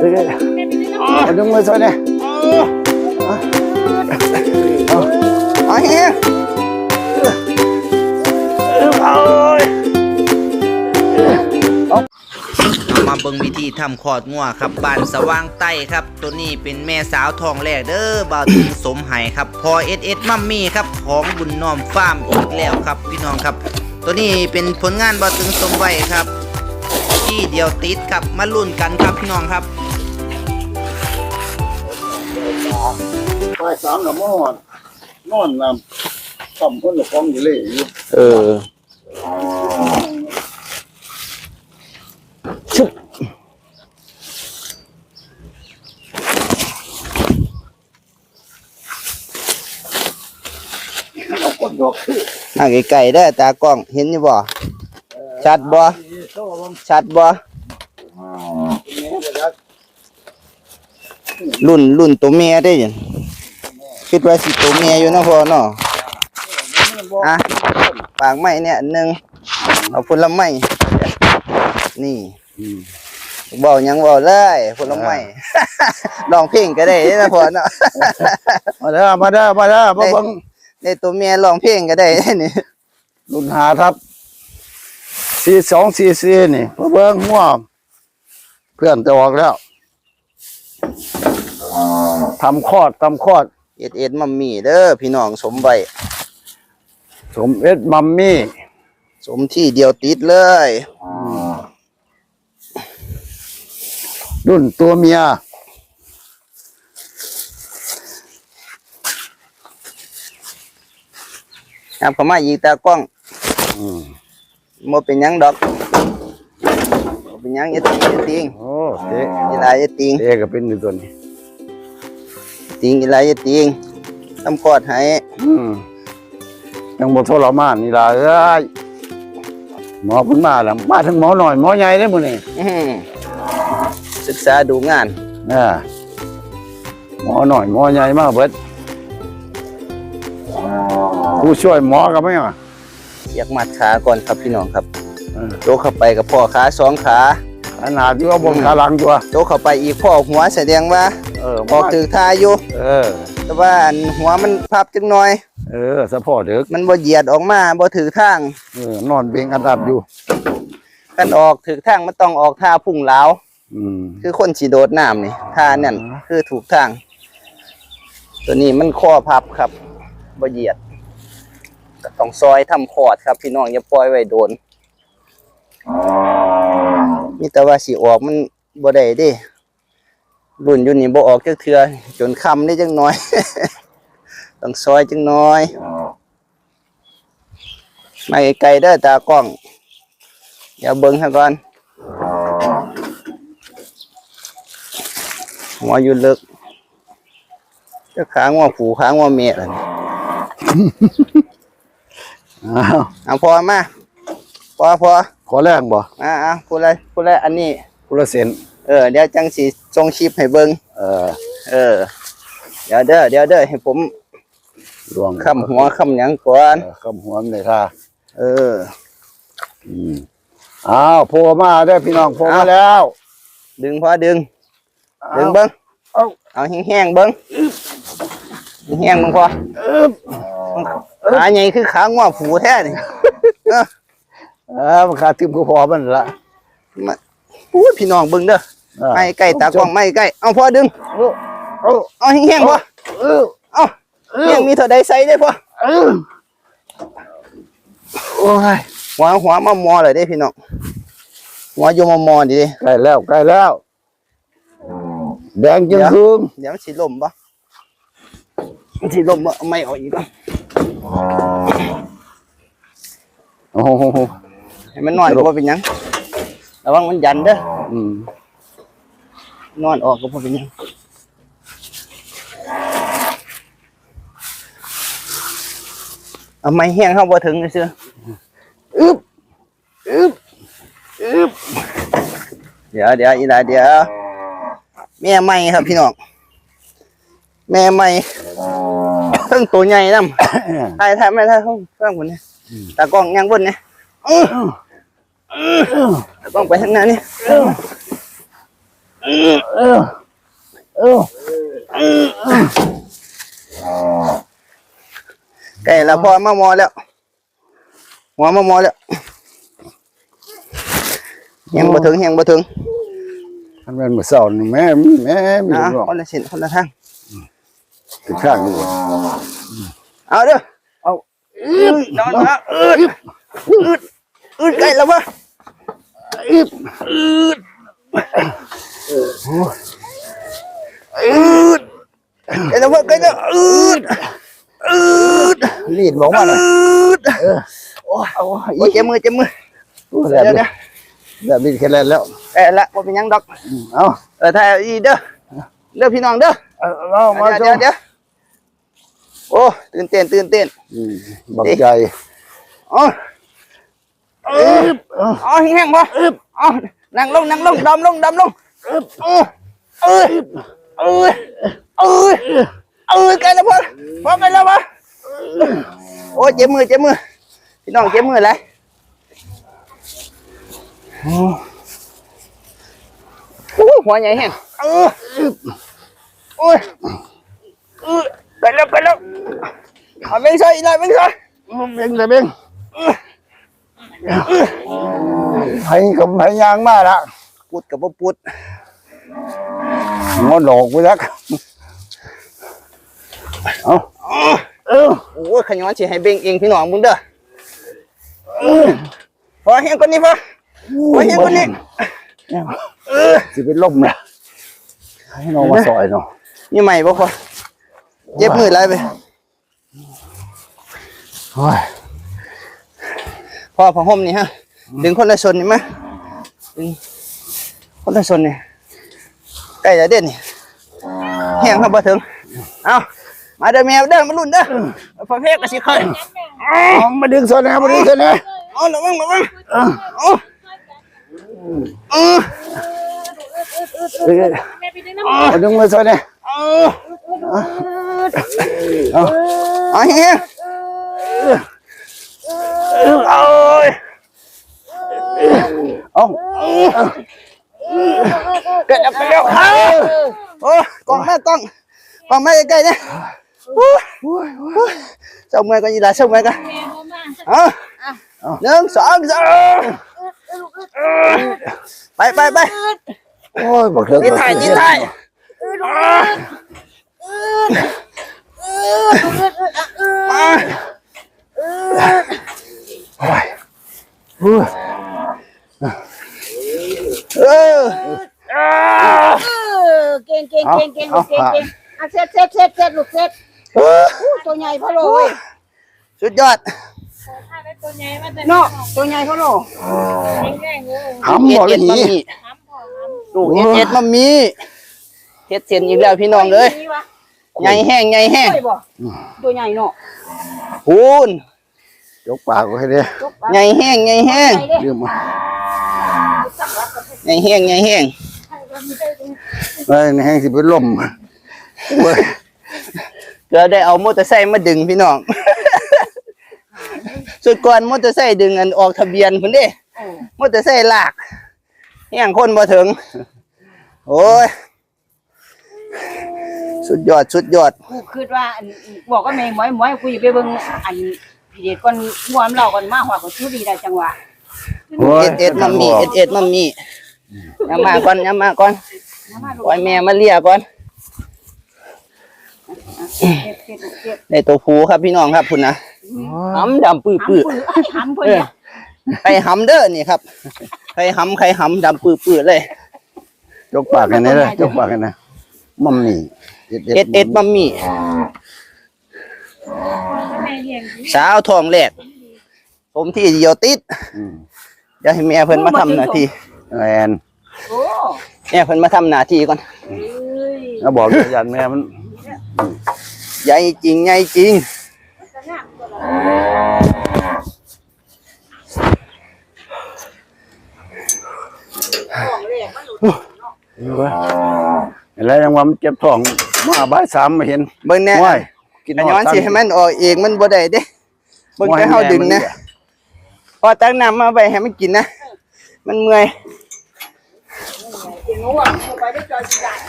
เดี๋ยวเอาดึงมาซอยเนี่ยเอาเอาเฮียเอามาเบิ่งวิธีทำคอดงัวครับบ้านสว่างใต้ครับ ตัวนี้เป็นแม่สาวทองแรกเด้อบ่าวถึงสมไห้ครับ พอเอสเอสมัมมี่ครับ ของบุญน้อมฟาร์มอีกแล้วครับ พี่น้องครับ ตัวนี้เป็นผลงานบ่าวถึงสมไว้ครับที่เดียวติดครับมาลุ้นกันครับพี่น้องครับ ไปสามกับมอดนอนนำต่ำคนละฟองอยู่เลยอยู่เออชุบเอาก้นดอกคือมาไกลๆเด้อตากล้องเห็นอยู่บ่ชัดบ่ชัดบ่ แม่เดี๋ยวนะ รุ่นรุ่นตัวเมียได้ยังคิดว่าสิตัวเมียอยู่เนาะพ่อเนาะอะปากไม้เนี่ยอันหนึงเอาผลไม้นี่อืมเบาหยังเบาเลยผลไม้ลองเพลงก็ได้เด้อนะพ่อเนาะมาเด้อมาเด้อมาเด้อมาเบิ่งได้ตัวเมียลองเพลงก็ได้เด้อนี่รุ่นหาครับสี่สองสี่สี่นี่มาเบิ่งหัวเพื่อนจะออกแล้ว ทำคลอดทำคลอด เอ็ดเอ็ดมัมมี่เด้อพี่น้องสมใบสมเอ็ดมัมมี่ สมที่เดียวติดเลยรุ่นตัวเมียครับเข้ามาอีกตากล้องอืมบ่เป็นหยังดอกบ่เป็นหยังอย่าติงอย่าติงโอ้เด็กอีหลายอย่าติงเด็กก็เป็นอยู่ตัวนี้ ติงอีหลายอย่าติงทำคลอดให้อืมยังบ่ทรมานนี่ล่ะเอ้ยหมอเพิ่นมาแล้วมาทั้งหมอหน่อยหมอใหญ่เด้อมื้อนี้อื้อหือศึกษาดูงาน อ่าหมอหน่อยหมอใหญ่มาเบิดผู้ช่วยหมอก็ไม่มาอยากมัดขาก่อนครับพี่น้องครับเออโตเข้าไปกับพ่อขาสองขา ขนาดที่ว่าบนขาหลังตัวโตเข้าไปอีกพ่อหัวแสดงว่า เออออกถือทาอยู่ เออ แต่ว่าอันหัวมันพับจังหน่อย เออสะพอเด็กมันบ่เหยียดออกมาบ่ถือทางเออนอนเบ่งอันดับอยู่กันออกถือทางมันต้องออกท่าพุ่งเหลาวอืมคือคนสิโดดน้ำนี่ท่านั่นคือถูกทาง ตัวนี้มันข้อพับครับบ่เหยียดก็ต้องซอยทำคอร์ดครับ พี่น้องอย่าปล่อยไว้โดนมีแต่ว่าสิออกมันบ่ได้เด้ รุ่นอยู่นี่บ่ออกจักเทื่อจนค่ำได้จังน้อย ต้องซอยจังน้อยมาไกลๆเด้อตากล้องอย่าเบิ่งให้ก่อนหัวอยู่ลึกจะค้างว่าผูค้างว่าเมียล่ะนี่อ้าวเอาพอมาพอพอขอแรงบ่อ่าอ่าพูดอะไรพูดอะไรอันนี้กุละเซน เออเดี๋ยวจังสีทรงชิปให้เบิงเออ เออ เดี๋ยวเด้อเดี๋ยวเด้อให้ผมรวงคำหัวคำหยังก่อนเออคำหัวมันเลยค่ะเออ อืมอ้าวโผล่มาได้อพี่น้องโผล่มาแล้วดึงพอดึง ดึงเอาเบิงเอาเอาแห้งๆเบิงแห้งๆมึงพออึ๊บขาใหญ่คือขาง้อผูแท้นี่เออเออมันขาดทิมก็พอมันละมาอู้ยพี่น้องเบิงเด้อเออ ไม่ใกล้ตากล้องไม่ใกล้เอาพอดึงเอาเอาเอาแห้งๆพอเออเอาเลี้ยงมีเท่าใดใส่ได้พอเออโอ้ยหัวหัวมามอเลยเด้พี่น้องหัวอยู่มามอดิใกล้แล้วใกล้แล้ว แดงจึงคืนเดี๋ยวมันสิล่มปะมันสิล่มปะเอาไม่ออกอีกปะโอ้โหให้มันนอนก็บ่เป็นหยังระวังมันยันเด้ออืม นอนออกก็บ่เป็นหยังเอาไม้แห้งเข้าบ่ถึงซื่ออึ๊บอึ๊บอึ๊บเดี๋ยวเดี๋ยวอีหลาเดี๋ยวแม่ใหม่ครับพี่น้องแม่ใหม่เพิ่งตัวใหญ่นำถ่ายถ่ายไม่ถ่ายเพิ่งเพิ่งคนนี้ตากล้องยังบนเนี่ยตากล้องไปทางหน้านี่ เออเออเออ ไก่ละพอมามอแล้วหัวมามอแล้วยังบ่ถึงยังบ่ถึงมันเป็นมือเสานี่แม่มีแม่มีนะหรอกคนละเส้นคนละทางติดข้างอยู่เอาเด้อเอาอืดนอนนะอืดอืดอืดไก่ละบ่อึบอืด อืดไก่ละบ่ไก่ละอืดอืดรีดบอกว่าน่ะอืดโอ้โอ้ยเจ็บมือเจ็บมือแล้เดี๋ยวเดี๋ยวแบบนี้แค่แล้วแล้วไก่ละบ่เป็นยังดอกเอาเออถ่าอีเด้อเด้อพี่น้องเด้อเอามาเดี๋ยวเดี๋ยวโอ้ตื่นเต้นตื่นเต้นบักใจอ๋ออืบอ๋อแห้งๆบ่อึบอ๋อนั่งลงนั่งลงดำลงดำลง เออเออเออเออเออไกลแล้วพ่อพ่อไกลแล้วพ่อโอ้เจ็บมือเจ็บมือพี่น้องเจ็บมืออะไรโอ้หัวใหญ่แห้งเออโอ้ยเออไกลแล้วไกลแล้วเอาเบ่งใส่อีกหน่อยเบ่งใส่เบ่งเลยเบ่งให้กับให้ยางมาละ ปุดกับบ่ปุดงอดอกไปแล้วเอาเออโอ้ยขย้อนสิให้เบ่งเองพี่น้องมึงเด้อพอแห้งกว่านี้พอพอแห้งกว่านี้เออสิเป็นลมนะให้น้องมาซอยเนาะนี่ใหม่บ่พอเจ็บมือไรไปโอ้ยพอผ้าห่มนี่ฮะดึงคนละส่วนนี่มาดึง คนละส่วนนี่ใกล้จะเด่นนี่แห้งครับบ่ถึง เอามาเด้อแมวเด้อมาลุ้นเด้อพอเพกก็สิเคยเอามาดึงซอยนะมาดึงซอยนะเอาระวังระวังเออเอาเออเออแม่ไปดึงน้ำมาดึงมาซอยนะเออเอาเอาแห้งเอาเอา เกิดแล้วเกิดแล้วเอาโอ้กล้องแม่กล้องกล้องแม่ใกล้ๆเนี่ยโอ้ยโอ้ยเจ้าเมื่อยกันยีหลาเจ้าเมื่อยกันแม่บ่มาเอาหนึ่งสองสามไปไปไปโอ้ยบอกเถอะนี่ถ่ายนี่ถ่ายโอ้ยโอ้ยเออเออเก่งเก่งเก่งเก่งเก่งเก่งอะเสร็จเสร็จเสร็จเสร็จลูกเสร็จอู้ตัวใหญ่พะโลเว้ยสุดยอดเนาะตัวใหญ่เขาโลแข็งแรงเลยหำหมดเลยนี่ลูกเอ็ดเอ็ดมันมีเฮ็ดเสียนอีกแล้วพี่น้องเลยใหญ่แห้งใหญ่แห้งตัวใหญ่เนาะพูนยกปากไว้เลยใหญ่แห้งใหญ่แห้งใหญ่มมา ญ่แห้งใหญ่แห้งเอ้ยแห้งสิเป็นลมโอ้ยเดี๋ยวได้เอามอเตอร์ไซค์มาดึงพี่น้องสุดก่อนมอเตอร์ไซค์ดึงอันออกทะเบียนพุ่นเด้มอเตอร์ไซค์ลากแห้งคนบ่ถึง โอ้ย สุดยอดสุดยอดกูคิดว่าอันบอกกับแม่หมอยหมอยกูอย่าไปเบิ่งอันพี่เด็กก่อนงวมเราก่อนมาหัวก็ชูดีได้จังหวะโอ้ยเอ็ดเอ็ดมัมมี่เอ็ดเอ็ดมัมมี่ ยามาก่อนยามาก่อนน้ำมาลูกปล่อยแม่มาเลียก่อนเก็บเก็บลูกเก็บในตัวผูครับพี่น้องครับพุ่นนะหำดำปื้อหำปื้อปื้อหำเพิ่นเนี่ยไข่หำเด้อนี่ครับไข่หำไข่หำดำปื้อปื้อเลยยกปากกันนะเลยยกปากกันนะมัมมี่เอ็ดเอ็ดมัมมี่แม่เลี้ยงดีสาวทองแรกผมที่เดียวติดอืมเดี๋ยวให้แม่เพิ่นมาทำหน้าที่ แอนโอ้แม่เพิ่นมาทำหน้าที่ก่อนเอ้ยแล้วบอกยันแม่มันใหญ่จริงใหญ่จริงจะงามตัวละอยู่วะอะไรยังว่ามันเจ็บท้องมาบ่ายสามมาเห็นเบิ่งแน่ว้ายกินขย้อนสิให้มันออกเองมันบ่ได้เด้เบิ่งแต่เฮาดึงนะพอตักน้ำมาไว้ให้มันกินนะ มันเมื่อยเก่งหนูอะหนูไปได้จอยสิญาติ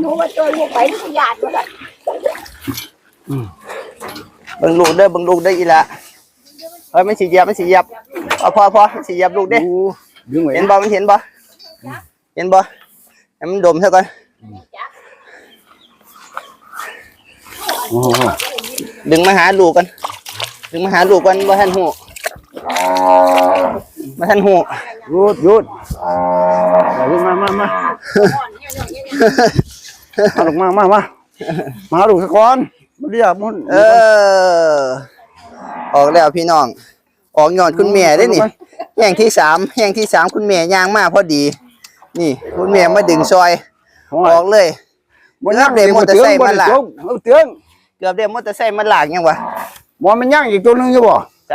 หนูว่าจอยหนูไปได้สิญาติบ่ได้เบิ่งลูกเด้อเบิ่งลูกเด้ออีละเอ้ยมันสิเหยียบมันสิเหยียบพอพอพอมันสิเหยียบลูกเด้ดูดึงไว้เห็นบ่มันเห็นบ่เห็นบ่ให้มันดมซะก่อนโอ้โหดึงมาหาลูกกันดึงมาหาลูกกันบ่ทันหู บ่ทันหูหยุดหยุดเอาลูกมามามาเอาลูกมามามามาหาลูกสักก่อนมาเรียกมันเออ ออกแล้วพี่น้อง ออกยอดคุณแม่ได้นี่แห่งที่สามแห่งที่สามคุณแม่ย่างมาพอดี นี่ คุณแม่มาดึงซอย ออกเลยบ่ย่างเดี๋ยวมอเตอร์ไซค์มาละเอาเตือนเกือบได้มอเตอร์ไซค์มาลากยังวะหมอมันย่างอีกตัวหนึงอยู่บ่ ใจ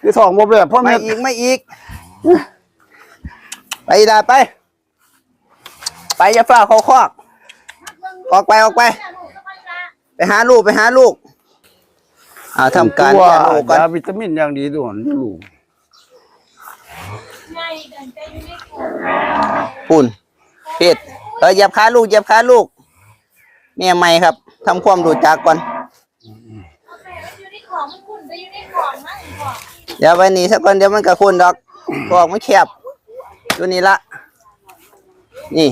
คือท้องบ่แบบพ่อไม่แม่อีกไม่อีก ไปอีดาไป ไปอย่าฝ้าเขาคอกออกไปออกไป ไปหาลูกไปหาลูก อ่าทำการตัวเลี้ยงลูกก่อนยาวิตามินอย่างดีด้วยลูกปุ่นเพชรเออเหยียบขาลูกเหยียบขาลูกแม่ใหม่ครับทำความรู้จักก่อน อยู่ในของมันคุณจะอยู่ในของมันของ เดี๋ยวไปนี่สักก่อนเดี๋ยวมันกับคุณดอกบอกไม่แคบอยู่นี่ละนี่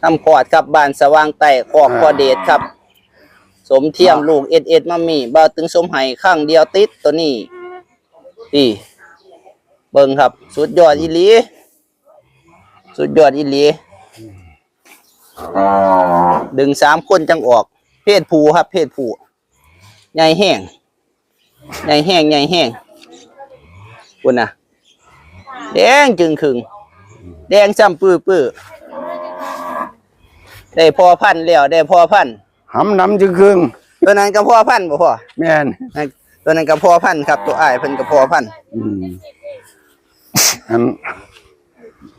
ทำขอดครับบ้านสว่างไต่ขอกพอเดชครับ สมเทียมลูกเอ็ดเอ็ดมามีบ่าวตึงสมไห้ข้างเดียวติดตัวนี้นี่เบิ่งครับ สุดยอดอีหลี สุดยอดอีหลี ดึงสามคนจังออก เพศผู้ครับ เพศผู้ใหญ่แห้ง ใหญ่แห้งใหญ่แห้งคุณนะแดงจึงขึงแดงซ้ำปื้อปื้อได้พอพันธุ์แล้วได้พอพันธุ์หำน้ำจึงครึ่งตัวนั้นก็พอพันธุ์บ่พ่อแม่นตัวนั้นก็พอพันธุ์ครับ ตัวอ้ายเพิ่นก็พอพันธุ์อืมอัน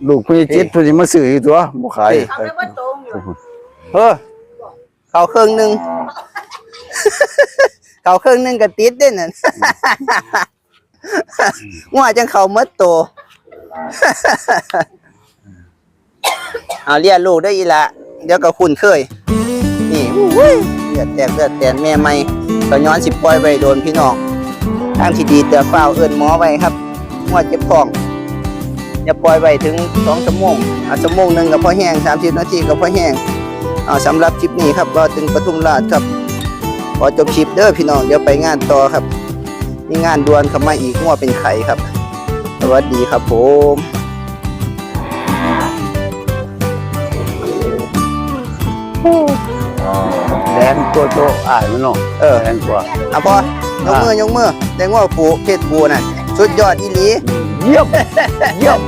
ลูกพี่จิตเพิ่นสิมาซื้ออีกตัวบ่ขายเอาไปว่าตรงอยู่เออเขาเครื่องหนึง เขาเครื่องหนึงก็ติดเด้นั่นว่าจังเขาหมดโตเอาเรียนลูกได้อีละเดี๋ยวก็คุ้นเคย นี่อุ้ยเลือดแตกเลือดแตนแม่ไม่ก็ย้อนสิปล่อยไว้โดนพี่น้องทางที่ดีเตือเฝ้าวเอิ้นหมอไว้ครับงวดเจ็บท้องอย่าปล่อยไว้ถึงสองชั่วโมงอะชั่วโมงหนึ่งก็พอแห้งสามสิบนาทีก็พอแห้งอ่าสำหรับคลิปนี้ครับเราถึงปทุมราชครับข อจบคลิปเด้อพี่น้องเดี๋ยวไปงานต่อครับมีงานด่วนเข้ามาอีกงัวเป็นไข่ครับ สวัสดีครับผมแดงตัวโตอ้ายมันเนาะเออแดงกว่าอะพอยกมือยกมือแดงว่าผูเพชรผูน่ะสุดยอดอีหลี เยี่ยม เยี่ยม